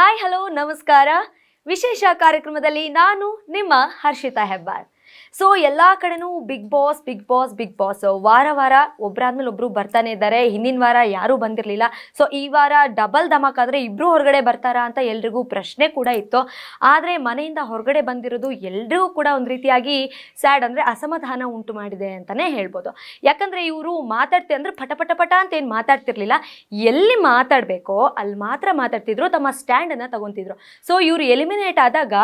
Hi hello ನಮಸ್ಕಾರ. ವಿಶೇಷ ಕಾರ್ಯಕ್ರಮದಲ್ಲಿ ನಾನು ನಿಮ್ಮ ಹರ್ಷಿತಾ ಹೆಬ್ಬಾರ್. ಸೊ ಎಲ್ಲ ಕಡೆನೂ big boss big boss big boss ವಾರ ವಾರ ಒಬ್ಬರಾದ್ಮೇಲೆ ಒಬ್ರು ಬರ್ತಾನೆ ಇದ್ದಾರೆ. ಹಿಂದಿನ ವಾರ ಯಾರೂ ಬಂದಿರಲಿಲ್ಲ. ಸೊ ಈ ವಾರ ಡಬಲ್ ಧಮಾಕ್ ಆದರೆ ಇಬ್ಬರು ಹೊರಗಡೆ ಬರ್ತಾರಾ ಅಂತ ಎಲ್ರಿಗೂ ಪ್ರಶ್ನೆ ಕೂಡ ಇತ್ತು. ಆದರೆ ಮನೆಯಿಂದ ಹೊರಗಡೆ ಬಂದಿರೋದು ಎಲ್ರಿಗೂ ಕೂಡ ಒಂದು ರೀತಿಯಾಗಿ ಸ್ಯಾಡ್ ಅಂದರೆ ಅಸಮಾಧಾನ ಉಂಟು ಮಾಡಿದೆ ಅಂತಲೇ ಹೇಳ್ಬೋದು. ಯಾಕಂದರೆ ಇವರು ಮಾತಾಡ್ತಿ ಅಂದರೆ ಪಟ ಪಟ ಪಟ ಅಂತ ಏನು ಮಾತಾಡ್ತಿರ್ಲಿಲ್ಲ. ಎಲ್ಲಿ ಮಾತಾಡಬೇಕೋ ಅಲ್ಲಿ ಮಾತ್ರ ಮಾತಾಡ್ತಿದ್ರು, ತಮ್ಮ ಸ್ಟ್ಯಾಂಡನ್ನು ತಗೊತಿದ್ರು. ಸೊ ಇವರು ಎಲಿಮಿನೇಟ್ ಆದಾಗ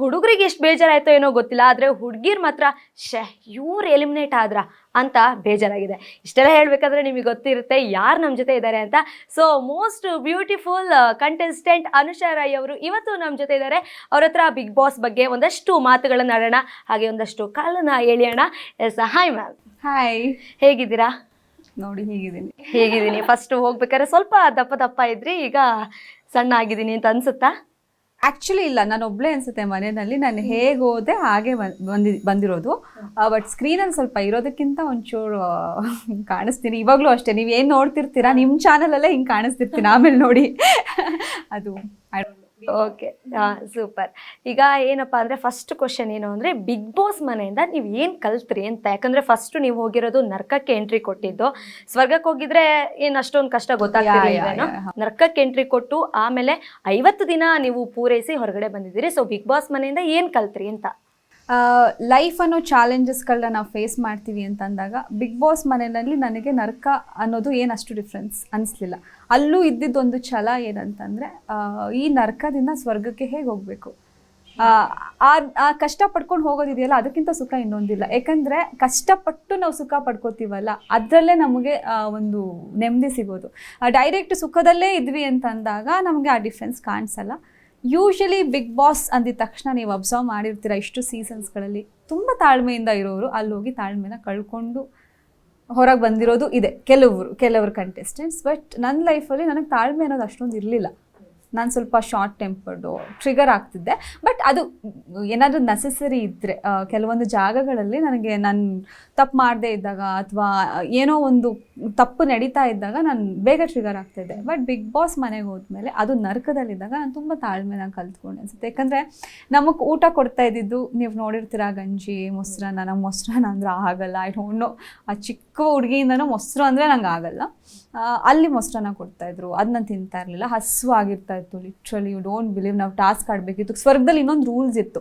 ಹುಡುಗರಿಗೆ ಎಷ್ಟು ಬೇಜಾರಾಯಿತೋ ಏನೋ ಗೊತ್ತಿಲ್ಲ. ಆದರೆ ಹುಡುಗಿರ್ ಮಾತ್ರ ಶೆ ಇವ್ರು ಎಲಿಮಿನೇಟ್ ಆದ್ರ ಅಂತ ಬೇಜಾರಾಗಿದೆ. ಇಷ್ಟೆಲ್ಲ ಹೇಳಬೇಕಾದ್ರೆ ನಿಮಗೆ ಗೊತ್ತಿರುತ್ತೆ ಯಾರು ನಮ್ಮ ಜೊತೆ ಇದ್ದಾರೆ ಅಂತ. So most beautiful contestant Anusha Rai ಅವರು ಇವತ್ತು ನಮ್ಮ ಜೊತೆ ಇದ್ದಾರೆ ಅವ್ರ ಹತ್ರ ಬಿಗ್ ಬಾಸ್ ಬಗ್ಗೆ ಒಂದಷ್ಟು ಮಾತುಗಳನ್ನು ಆಡೋಣ. ಹಾಗೆ ಒಂದಷ್ಟು ಕಾಲನ್ನ ಎಳೆಯೋಣ. ಎಸ್ ಹಾಯ್ ಮ್ಯಾಮ್ ಹಾಯ್ ಹೇಗಿದ್ದೀರಾ? ನೋಡಿ ಹೀಗಿದ್ದೀನಿ. ಹೇಗಿದ್ದೀನಿ? ಫಸ್ಟ್ ಹೋಗ್ಬೇಕಾದ್ರೆ ಸ್ವಲ್ಪ ದಪ್ಪ ದಪ್ಪ ಇದ್ರಿ ಈಗ ಸಣ್ಣ ಆಗಿದ್ದೀನಿ ಅಂತ ಅನ್ಸುತ್ತಾ? ಆಕ್ಚುಲಿ ಇಲ್ಲ ನಾನು ಒಬ್ಳೆ ಅನ್ಸುತ್ತೆ ಮನೆಯಲ್ಲಿ. ನಾನು ಹೇಗೆ ಹೋದೆ ಹಾಗೆ ಬಂದಿ ಬಂದಿರೋದು. ಬಟ್ ಸ್ಕ್ರೀನಲ್ಲಿ ಸ್ವಲ್ಪ ಇರೋದಕ್ಕಿಂತ ಒಂಚೂರು ಕಾಣಿಸ್ತೀನಿ. ಇವಾಗಲೂ ಅಷ್ಟೇ. ನೀವು ಏನು ನೋಡ್ತಿರ್ತೀರಾ? ನಿಮ್ಮ ಚಾನಲಲ್ಲೇ ಹಿಂಗೆ ಕಾಣಿಸ್ತಿರ್ತೀನಿ. ಆಮೇಲೆ ನೋಡಿ. ಅದು. ಓಕೆ ಸೂಪರ್ ಈಗ ಏನಪ್ಪ ಅಂದರೆ ಫಸ್ಟ್ ಕ್ವಶನ್ ಏನು ಅಂದರೆ ಬಿಗ್ ಬಾಸ್ ಮನೆಯಿಂದ ನೀವು ಏನು ಕಲ್ತ್ರಿ ಅಂತ. ಯಾಕಂದರೆ ಫಸ್ಟು ನೀವು ಹೋಗಿರೋದು ನರ್ಕಕ್ಕೆ ಎಂಟ್ರಿ ಕೊಟ್ಟಿದ್ದು. ಸ್ವರ್ಗಕ್ಕೆ ಹೋಗಿದ್ರೆ ಏನು ಅಷ್ಟೊಂದು ಕಷ್ಟ ಗೊತ್ತಾಗ್ತಿಲ್ಲ. ನರ್ಕಕ್ಕೆ ಎಂಟ್ರಿ ಕೊಟ್ಟು ಆಮೇಲೆ ಐವತ್ತು ದಿನ ನೀವು ಪೂರೈಸಿ ಹೊರಗಡೆ ಬಂದಿದ್ದೀರಿ. ಸೊ ಬಿಗ್ ಬಾಸ್ ಮನೆಯಿಂದ ಏನು ಕಲ್ತ್ರಿ ಅಂತ. ಲೈಫ್ ಅನ್ನೋ ಚಾಲೆಂಜಸ್ಗಳನ್ನ ನಾವು ಫೇಸ್ ಮಾಡ್ತೀವಿ ಅಂತ ಅಂದಾಗ ಬಿಗ್ ಬಾಸ್ ಮನೆಯಲ್ಲಿ ನನಗೆ ನರಕ ಅನ್ನೋದು ಏನು ಅಷ್ಟು ಡಿಫ್ರೆನ್ಸ್ ಅನಿಸ್ಲಿಲ್ಲ. ಅಲ್ಲೂ ಇದ್ದಿದ್ದೊಂದು ಛಲ ಏನಂತಂದರೆ ಈ ನರಕದಿಂದ ಸ್ವರ್ಗಕ್ಕೆ ಹೇಗೆ ಹೋಗಬೇಕು? ಆ ಕಷ್ಟ ಪಡ್ಕೊಂಡು ಹೋಗೋದಿದೆಯಲ್ಲ, ಅದಕ್ಕಿಂತ ಸುಖ ಇನ್ನೊಂದಿಲ್ಲ. ಯಾಕಂದರೆ ಕಷ್ಟಪಟ್ಟು ನಾವು ಸುಖ ಪಡ್ಕೋತೀವಲ್ಲ, ಅದರಲ್ಲೇ ನಮಗೆ ಒಂದು ನೆಮ್ಮದಿ ಸಿಗೋದು. ಡೈರೆಕ್ಟ್ ಸುಖದಲ್ಲೇ ಇದ್ವಿ ಅಂತಂದಾಗ ನಮಗೆ ಆ ಡಿಫ್ರೆನ್ಸ್ ಕಾಣಿಸಲ್ಲ. ಯೂಶಲಿ ಬಿಗ್ ಬಾಸ್ ಅಂದಿದ ತಕ್ಷಣ ನೀವು ಅಬ್ಸರ್ವ್ ಮಾಡಿರ್ತೀರ ಇಷ್ಟು ಸೀಸನ್ಸ್ಗಳಲ್ಲಿ ತುಂಬ ತಾಳ್ಮೆಯಿಂದ ಇರೋರು ಅಲ್ಲಿ ಹೋಗಿ ತಾಳ್ಮೆನ ಕಳ್ಕೊಂಡು ಹೊರಗೆ ಬಂದಿರೋದು ಇದೆ. ಕೆಲವರು ಕೆಲವರು ಕಂಟೆಸ್ಟೆಂಟ್ಸ್ ಬಟ್ ನನ್ನ ಲೈಫಲ್ಲಿ ನನಗೆ ತಾಳ್ಮೆ ಅನ್ನೋದು ಅಷ್ಟೊಂದು ಇರಲಿಲ್ಲ. ನಾನು ಸ್ವಲ್ಪ ಶಾರ್ಟ್ ಟೆಂಪರ್ಡು ಟ್ರಿಗರ್ ಆಗ್ತಿದ್ದೆ. ಬಟ್ ಅದು ಏನಾದರೂ ನೆಸೆಸರಿ ಇದ್ದರೆ ಕೆಲವೊಂದು ಜಾಗಗಳಲ್ಲಿ ನನಗೆ ನಾನು ತಪ್ಪು ಮಾಡದೇ ಇದ್ದಾಗ ಅಥವಾ, ಏನೋ ಒಂದು ತಪ್ಪು ನಡೀತಾ ಇದ್ದಾಗ ನಾನು ಬೇಗ ಟ್ರಿಗರ್ ಆಗ್ತಾಯಿದ್ದೆ ಬಟ್ ಬಿಗ್ ಬಾಸ್ ಮನೆಗೆ ಹೋದ್ಮೇಲೆ ಅದು ನರ್ಕದಲ್ಲಿದ್ದಾಗ ನಾನು ತುಂಬ ತಾಳ್ಮೆನ ಕಲ್ತ್ಕೊಂಡೆ ಅನ್ಸುತ್ತೆ. ಯಾಕಂದರೆ ನಮಗೆ ಊಟ ಕೊಡ್ತಾ ಇದ್ದಿದ್ದು ನೀವು ನೋಡಿರ್ತೀರ ಗಂಜಿ, ಮೊಸರನ್ನ, ನಂಗೆ ಮೊಸರನ್ನ ಅಂದ್ರೆ ಆಗಲ್ಲ. ಐ ಡೋಂಟ್ ನೋ ಆ ಚಿಕ್ಕ ಹುಡುಗಿಯಿಂದನೂ ಮೊಸರು ಅಂದರೆ ನಂಗೆ ಆಗಲ್ಲ. ಅಲ್ಲಿ ಮೊಸರನ್ನ ಕೊಡ್ತಾಯಿದ್ರು ಅದು ನಾನು ತಿಂತಾ ಇರಲಿಲ್ಲ. ಹಸು ಇತ್ತು ಲಿಟ್ರಲಿ ಯು ಡೋಂಟ್ ಬಿಲೀವ್ ನಾವು ಟಾಸ್ಕ್ ಆಡಬೇಕಿತ್ತು. ಸ್ವರ್ಗದಲ್ಲಿ ಇನ್ನೊಂದು ರೂಲ್ಸ್ ಇತ್ತು.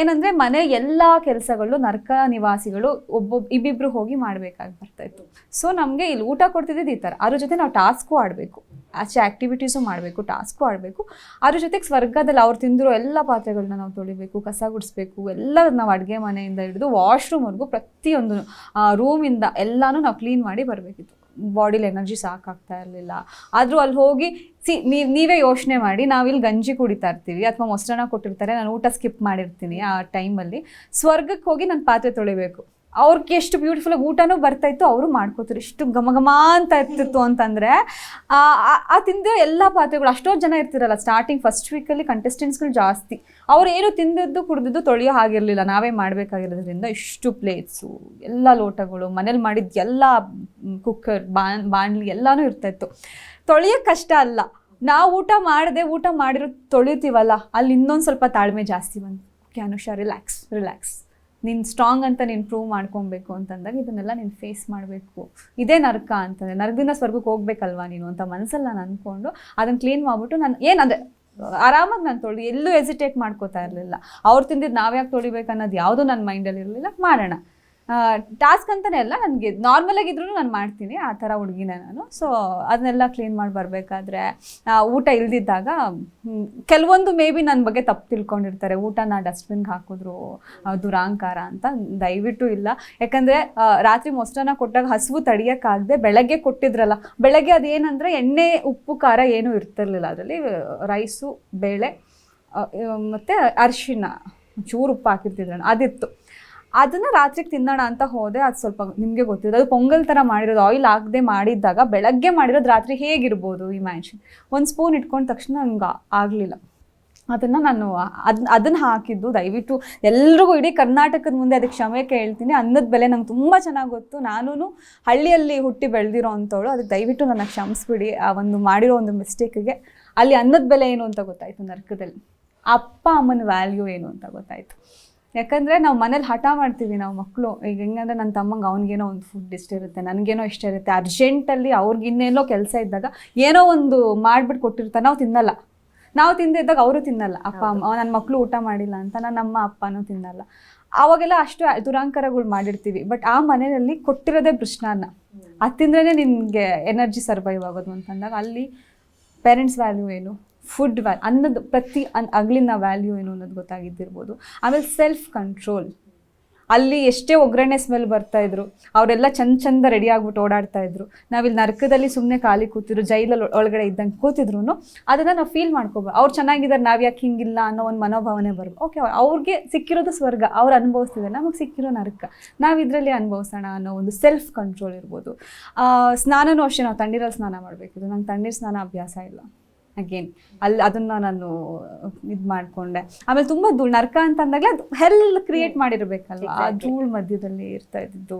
ಏನಂದರೆ ಮನೆ ಎಲ್ಲ ಕೆಲಸಗಳು ನರ್ಕ ನಿವಾಸಿಗಳು ಒಬ್ಬೊಬ್ಬ ಇಬ್ಬಿಬ್ರು ಹೋಗಿ ಮಾಡಬೇಕಾಗಿ ಬರ್ತಾಯಿತ್ತು ಸೊ ನಮಗೆ ಇಲ್ಲಿ ಊಟ ಕೊಡ್ತಿದ್ದಿದ್ದು ಈ ಥರ. ಅದ್ರ ಜೊತೆ ನಾವು ಟಾಸ್ಕು ಆಡಬೇಕು. ಆಚೆ ಆ್ಯಕ್ಟಿವಿಟೀಸು ಮಾಡಬೇಕು ಟಾಸ್ಕು ಆಡಬೇಕು. ಅದ್ರ ಜೊತೆಗೆ ಸ್ವರ್ಗದಲ್ಲಿ ಅವ್ರು ತಿಂದಿರೋ ಎಲ್ಲ ಪಾತ್ರೆಗಳನ್ನ ನಾವು ತೊಳಿಬೇಕು, ಕಸ ಗುಡಿಸ್ಬೇಕು, ಎಲ್ಲ ನಾವು ಅಡುಗೆ ಮನೆಯಿಂದ ಹಿಡಿದು ವಾಶ್ರೂಮ್ವರೆಗೂ ಪ್ರತಿಯೊಂದು ರೂಮಿಂದ ಎಲ್ಲನೂ ನಾವು ಕ್ಲೀನ್ ಮಾಡಿ ಬರಬೇಕಿತ್ತು. ಬಾಡಿಲಿ ಎನರ್ಜಿ ಸಾಕಾಗ್ತಾ ಇರಲಿಲ್ಲ. ಆದರೂ ಅಲ್ಲಿ ಹೋಗಿ ಸಿ ನೀವು ನೀವೇ ಯೋಚನೆ ಮಾಡಿ, ನಾವಿಲ್ಲಿ ಗಂಜಿ ಕುಡಿತಾ ಇರ್ತೀವಿ ಅಥವಾ ಮೊಸರನ್ನ ಕೊಟ್ಟಿರ್ತಾರೆ, ನಾನು ಊಟ ಸ್ಕಿಪ್ ಮಾಡಿರ್ತೀನಿ ಆ ಟೈಮಲ್ಲಿ ಸ್ವರ್ಗಕ್ಕೆ ಹೋಗಿ ನಾನು ಪಾತ್ರೆ ತೊಳಿಬೇಕು. ಅವ್ರಿಗೆ ಎಷ್ಟು ಬ್ಯೂಟಿಫುಲ್ಲಾಗಿ ಊಟನೂ ಬರ್ತಾಯಿತ್ತು ಅವರು ಮಾಡ್ಕೋತಾರೆ ಇಷ್ಟು ಘಮಘಮ ಘಮ ಅಂತ ಇರ್ತಿತ್ತು ಅಂತಂದರೆ, ಆ ತಿಂದಿರೋ ಎಲ್ಲ ಪಾತ್ರೆಗಳು, ಅಷ್ಟೊಂದು ಜನ ಇರ್ತಿರಲ್ಲ ಸ್ಟಾರ್ಟಿಂಗ್ ಫಸ್ಟ್ ವೀಕಲ್ಲಿ ಕಂಟೆಸ್ಟೆಂಟ್ಸ್ಗಳು ಜಾಸ್ತಿ. ಅವ್ರು ಏನು ತಿಂದಿದ್ದು, ಕುಡಿದಿದ್ದು ತೊಳೆಯೋ ಹಾಗಿರಲಿಲ್ಲ, ನಾವೇ ಮಾಡಬೇಕಾಗಿರೋದ್ರಿಂದ ಇಷ್ಟು ಪ್ಲೇಟ್ಸು ಎಲ್ಲ ಲೋಟಗಳು, ಮನೇಲಿ ಮಾಡಿದ ಎಲ್ಲ ಕುಕ್ಕರ್ ಬಾಣ್, ಬಾಣಲಿ ಎಲ್ಲನೂ ಇರ್ತಾಯಿತ್ತು ತೊಳೆಯೋಕ್ಕೆ ಕಷ್ಟ ಅಲ್ಲ. ನಾವು ಊಟ ಮಾಡದೆ, ಊಟ ಮಾಡಿರೋ ತೊಳಿತೀವಲ್ಲ, ಅಲ್ಲಿ ಇನ್ನೊಂದು ಸ್ವಲ್ಪ ತಾಳ್ಮೆ ಜಾಸ್ತಿ ಬಂತು. ಕ್ಯಾನುಷ ರಿಲ್ಯಾಕ್ಸ್ ರಿಲ್ಯಾಕ್ಸ್ ನೀನು ಸ್ಟ್ರಾಂಗ್ ಅಂತ ನೀನು ಪ್ರೂವ್ ಮಾಡ್ಕೊಬೇಕು ಅಂತಂದಾಗ ಇದನ್ನೆಲ್ಲ ನೀನು ಫೇಸ್ ಮಾಡಬೇಕು. ಇದೇ ನರ್ಕ ಅಂತಂದರೆ, ನರ್ಕದಿಂದ ಸ್ವರ್ಗಕ್ಕೆ ಹೋಗ್ಬೇಕಲ್ವಾ ನೀನು ಅಂತ ಮನಸ್ಸಲ್ಲಿ ನಾನು ಅಂದ್ಕೊಂಡು ಅದನ್ನು ಕ್ಲೀನ್ ಮಾಡಿಬಿಟ್ಟು ನಾನು ಏನಂದರೆ ಆರಾಮಾಗಿ ನಾನು ತೊಳಿ ಎಲ್ಲೂ ಎಸಿಟೇಟ್ ಮಾಡ್ಕೋತಾ ಇರಲಿಲ್ಲ. ಅವ್ರು ತಿಂದಿದ್ದು ನಾವ್ಯಾಕೆ ತೊಳಿಬೇಕು ಅನ್ನೋದು ಯಾವುದೂ ನನ್ನ ಮೈಂಡಲ್ಲಿ ಇರಲಿಲ್ಲ, ಮಾಡೋಣ. ಟಾಸ್ಕ್ ಅಂತಲೇ ಅಲ್ಲ, ನನಗೆ ನಾರ್ಮಲಾಗಿದ್ರೂ ನಾನು ಮಾಡ್ತೀನಿ, ಆ ಥರ ಹುಡುಗಿನ ನಾನು. ಸೊ ಅದನ್ನೆಲ್ಲ ಕ್ಲೀನ್ ಮಾಡಿ ಬರಬೇಕಾದ್ರೆ ಊಟ ಇಲ್ದಿದ್ದಾಗ ಕೆಲವೊಂದು ಮೇ ಬಿ ನನ್ನ ಬಗ್ಗೆ ತಪ್ಪು ತಿಳ್ಕೊಂಡಿರ್ತಾರೆ. ಊಟ ನಾ ಡಸ್ಟ್ಬಿನ್ಗೆ ಹಾಕಿದ್ರು ದುರಾಂಕಾರ ಅಂತ ದಯವಿಟ್ಟು ಇಲ್ಲ. ಯಾಕಂದರೆ ರಾತ್ರಿ ಮೊಸರನ್ನ ಕೊಟ್ಟಾಗ ಹಸಿವು ತಡಿಯೋಕ್ಕಾಗದೆ ಬೆಳಗ್ಗೆ ಕೊಟ್ಟಿದ್ರಲ್ಲ, ಬೆಳಗ್ಗೆ ಅದೇನಂದರೆ ಎಣ್ಣೆ, ಉಪ್ಪು, ಖಾರ ಏನೂ ಇರ್ತಿರ್ಲಿಲ್ಲ ಅದರಲ್ಲಿ. ರೈಸು, ಬೇಳೆ ಮತ್ತು ಅರಿಶಿನ ಚೂರು ಉಪ್ಪು ಹಾಕಿರ್ತಿದ್ರು ಅದಿತ್ತು. ಅದನ್ನು ರಾತ್ರಿಗೆ ತಿನ್ನೋಣ ಅಂತ ಹೋದೆ, ಅದು ಸ್ವಲ್ಪ ನಿಮಗೆ ಗೊತ್ತಿರೋದು. ಅದು ಪೊಂಗಲ್ ಥರ ಮಾಡಿರೋದು ಆಯಿಲ್ ಹಾಕದೆ ಮಾಡಿದ್ದಾಗ ಬೆಳಗ್ಗೆ ಮಾಡಿರೋದು ರಾತ್ರಿ ಹೇಗಿರ್ಬೋದು ಇಮ್ಯಾಜಿನ್ ಒಂದು ಸ್ಪೂನ್ ಇಟ್ಕೊಂಡ ತಕ್ಷಣ ನಂಗೆ ಆಗಲಿಲ್ಲ. ಅದನ್ನು ನಾನು ಅದನ್ನ ಅದನ್ನು ಹಾಕಿದ್ದು, ದಯವಿಟ್ಟು ಎಲ್ರಿಗೂ ಇಡೀ ಕರ್ನಾಟಕದ ಮುಂದೆ ಅದಕ್ಕೆ ಕ್ಷಮೆ ಕೇಳ್ತೀನಿ. ಅನ್ನದ ಬೆಲೆ ನಂಗೆ ತುಂಬ ಚೆನ್ನಾಗಿ ಗೊತ್ತು. ನಾನು ಹಳ್ಳಿಯಲ್ಲಿ ಹುಟ್ಟಿ ಬೆಳೆದಿರೋ ಅಂಥವಳು. ಅದಕ್ಕೆ ದಯವಿಟ್ಟು ನನ್ನ ಕ್ಷಮಿಸ್ಬಿಡಿ. ಆ ಒಂದು ಮಾಡಿರೋ ಒಂದು ಮಿಸ್ಟೇಕಿಗೆ ಅಲ್ಲಿ ಅನ್ನದ ಬೆಲೆ ಏನು ಅಂತ ಗೊತ್ತಾಯ್ತು ನರಕದಲ್ಲಿ. ಅಪ್ಪ ಅಮ್ಮನ ವ್ಯಾಲ್ಯೂ ಏನು ಅಂತ ಗೊತ್ತಾಯ್ತು. ಯಾಕಂದರೆ ನಾವು ಮನೇಲಿ ಹಠ ಮಾಡ್ತೀವಿ ನಾವು ಮಕ್ಕಳು ಈಗ ಹೆಂಗಂದ್ರೆ ನನ್ನ ತಮ್ಮಂಗೆ ಅವ್ನಿಗೇನೋ ಒಂದು ಫುಡ್ ಇಷ್ಟ ಇರುತ್ತೆ ನನಗೇನೋ ಇಷ್ಟ ಇರುತ್ತೆ. ಅರ್ಜೆಂಟಲ್ಲಿ ಅವ್ರಿಗೆ ಇನ್ನೇನೋ ಕೆಲಸ ಇದ್ದಾಗ ಏನೋ ಒಂದು ಮಾಡಿಬಿಟ್ಟು ಕೊಟ್ಟಿರ್ತಾರೆ ನಾವು ತಿನ್ನಲ್ಲ. ನಾವು ತಿಂದಿದ್ದಾಗ ಅವರು ತಿನ್ನಲ್ಲ. ಅಪ್ಪ ಅಮ್ಮ ನನ್ನ ಮಕ್ಕಳು ಊಟ ಮಾಡಿಲ್ಲ ಅಂತ ನನ್ನ ಅಮ್ಮ ಅಪ್ಪನೂ ತಿನ್ನಲ್ಲ. ಅವಾಗೆಲ್ಲ ಅಷ್ಟು ದುರಾಂಕರಗಳು ಮಾಡಿರ್ತೀವಿ. ಬಟ್ ಆ ಮನೆಯಲ್ಲಿ ಕೊಟ್ಟಿರೋದೇ ಪ್ರಶ್ನಾನ ಅದು ತಿಂದ್ರೇ ನಿಮಗೆ ಎನರ್ಜಿ ಸರ್ವೈವ್ ಆಗೋದು ಅಂತಂದಾಗ ಅಲ್ಲಿ ಪೇರೆಂಟ್ಸ್ ವ್ಯಾಲ್ಯೂ ಏನು? ಫುಡ್ ವ್ಯಾ ಅನ್ನೋದು ಪ್ರತಿ ಅನ್ ಅಗ್ಲಿನ ವ್ಯಾಲ್ಯೂ ಏನು ಅನ್ನೋದು ಗೊತ್ತಾಗಿದ್ದಿರ್ಬೋದು. ಆಮೇಲೆ ಸೆಲ್ಫ್ ಕಂಟ್ರೋಲ್ ಅಲ್ಲಿ ಎಷ್ಟೇ ಒಗ್ಗರಣೆ ಸ್ಮೆಲ್ ಬರ್ತಾ ಇದ್ರು, ಅವರೆಲ್ಲ ಚಂದ ಚಂದ ರೆಡಿ ಆಗ್ಬಿಟ್ಟು ಓಡಾಡ್ತಾ ಇದ್ರು. ನಾವಿಲ್ಲಿ ನರಕದಲ್ಲಿ ಸುಮ್ಮನೆ ಖಾಲಿ ಕೂತಿದ್ರು ಜೈಲಲ್ಲಿ ಒಳಗಡೆ ಇದ್ದಂಗೆ ಕೂತಿದ್ರು ಅದನ್ನು ನಾವು ಫೀಲ್ ಮಾಡ್ಕೋಬೋದು. ಅವ್ರು ಚೆನ್ನಾಗಿದ್ದಾರೆ ನಾವು ಯಾಕೆ ಹಿಂಗಿಲ್ಲ ಅನ್ನೋ ಒಂದು ಮನೋಭಾವನೆ ಬರ್ಬೋದು ಓಕೆ ಅವ್ರಿಗೆ ಸಿಕ್ಕಿರೋದು ಸ್ವರ್ಗ, ಅವ್ರು ಅನುಭವಿಸ್ತಿದ್ದಾರೆ ನಮಗೆ ಸಿಕ್ಕಿರೋ ನರಕ. ನಾವು ಇದರಲ್ಲಿ ಅನುಭವಿಸೋಣ ಅನ್ನೋ ಒಂದು ಸೆಲ್ಫ್ ಕಂಟ್ರೋಲ್ ಇರ್ಬೋದು ಸ್ನಾನನೂ ಅಷ್ಟೇ, ನಾವು ತಣ್ಣೀರಲ್ಲಿ ಸ್ನಾನ ಮಾಡಬೇಕಿದ್ರು. ನಂಗೆ ತಣ್ಣೀರು ಸ್ನಾನ ಅಭ್ಯಾಸ ಇಲ್ಲ. ಅಗೇನ್ ಅಲ್ಲಿ ಅದನ್ನ ನಾನು ಇದು ಮಾಡಿಕೊಂಡೆ. ಆಮೇಲೆ ತುಂಬ ಧೂಳು ನರ್ಕ ಅಂತ ಅಂದಾಗಲೇ ಅದು ಹೆಲ್ ಕ್ರಿಯೇಟ್ ಮಾಡಿರ್ಬೇಕಲ್ವ? ಆ. ಧೂಳು ಮಧ್ಯದಲ್ಲಿ ಇರ್ತಾ ಇದ್ದಿದ್ದು.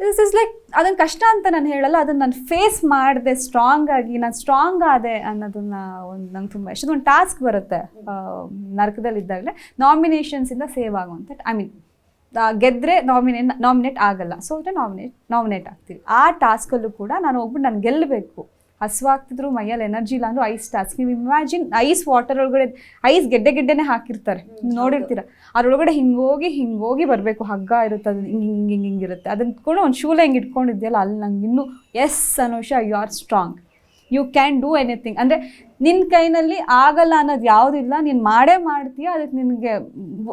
ದಿಸ್ ಇಸ್ ಲೈಕ್ ಅದನ್ನ ಕಷ್ಟ ಅಂತ ನಾನು ಹೇಳಲ್ಲ ಅದನ್ನು ನಾನು ಫೇಸ್ ಮಾಡಿದೆ ಸ್ಟ್ರಾಂಗ್ ಆಗಿ ನಾನು ಸ್ಟ್ರಾಂಗ್ ಆದೆ ಅನ್ನೋದನ್ನ ಒಂದು ನಂಗೆ ತುಂಬ ಇಷ್ಟ. ಒಂದು ಟಾಸ್ಕ್ ಬರುತ್ತೆ ನರ್ಕದಲ್ಲಿ ಇದ್ದಾಗಲೇ ನಾಮಿನೇಷನ್ಸಿಂದ ಸೇವ್ ಆಗುವಂಥ ಐ ಮೀನ್ ಗೆದ್ದರೆ ನಾಮಿನೇ ನಾಮಿನೇಟ್ ಆಗಲ್ಲ. ಸೋತ್ರೆ ನಾಮಿನೇಟ್ ನಾಮಿನೇಟ್ ಆಗ್ತೀವಿ. ಆ ಟಾಸ್ಕಲ್ಲೂ ಕೂಡ ನಾನು ಹೋಗ್ಬಿಟ್ಟು ನಾನು ಗೆಲ್ಲಬೇಕು ಹಸುವಾಗ್ತಿದ್ರು ಮೈಯಲ್ಲಿ ಎನರ್ಜಿ ಇಲ್ಲ ಅಂದ್ರೆ ಐಸ್ ಟಾಸ್ಕ್ ನೀವು ಇಮ್ಯಾಜಿನ್ ಐಸ್ ವಾಟರ್ ಒಳಗಡೆ ಐಸ್ ಗೆಡ್ಡೆ ಗೆಡ್ಡೆನೆ ಹಾಕಿರ್ತಾರೆ. ನೋಡಿರ್ತೀರ. ಅದ್ರೊಳಗಡೆ ಹಿಂಗೋಗಿ ಹಿಂಗೋಗಿ ಬರಬೇಕು. ಹಗ್ಗ ಇರುತ್ತೆ ಅದು ಹಿಂಗೆ ಹಿಂಗೆ ಹಿಂಗೆ ಇರುತ್ತೆ. ಅದನ್ನ ಕೂಡ ಒಂದು ಶೂಲೆ ಹಿಂಗೆ ಇಟ್ಕೊಂಡಿದ್ಯಲ್ಲ ಅಲ್ಲಿ ನಂಗೆ ಇನ್ನೂ yes Anusha you are strong you can do anything ಅಂದರೆ ನಿನ್ನ ಕೈನಲ್ಲಿ ಆಗಲ್ಲ ಅನ್ನೋದು ಯಾವುದಿಲ್ಲ ನೀನು ಮಾಡೇ ಮಾಡ್ತೀಯ ಅದಕ್ಕೆ ನಿನಗೆ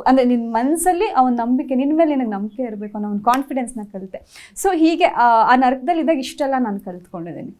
ಅಂದರೆ ನಿನ್ನ ಮನಸ್ಸಲ್ಲಿ ಒಂದು ನಂಬಿಕೆ ನಿನ್ನ ಮೇಲೆ ನಿನಗೆ ನಂಬಿಕೆ ಇರಬೇಕು ಅನ್ನೋ ಒಂದು ಕಾನ್ಫಿಡೆನ್ಸ್ನ ಕಲಿತೆ. ಸೊ ಹೀಗೆ ಆ ನರ್ಕದಲ್ಲಿ ನರಕದಲ್ಲಿ ಇದ್ದಾಗ ಇಷ್ಟೆಲ್ಲ ನಾನು ಕಲ್ತ್ಕೊಂಡಿದ್ದೀನಿ.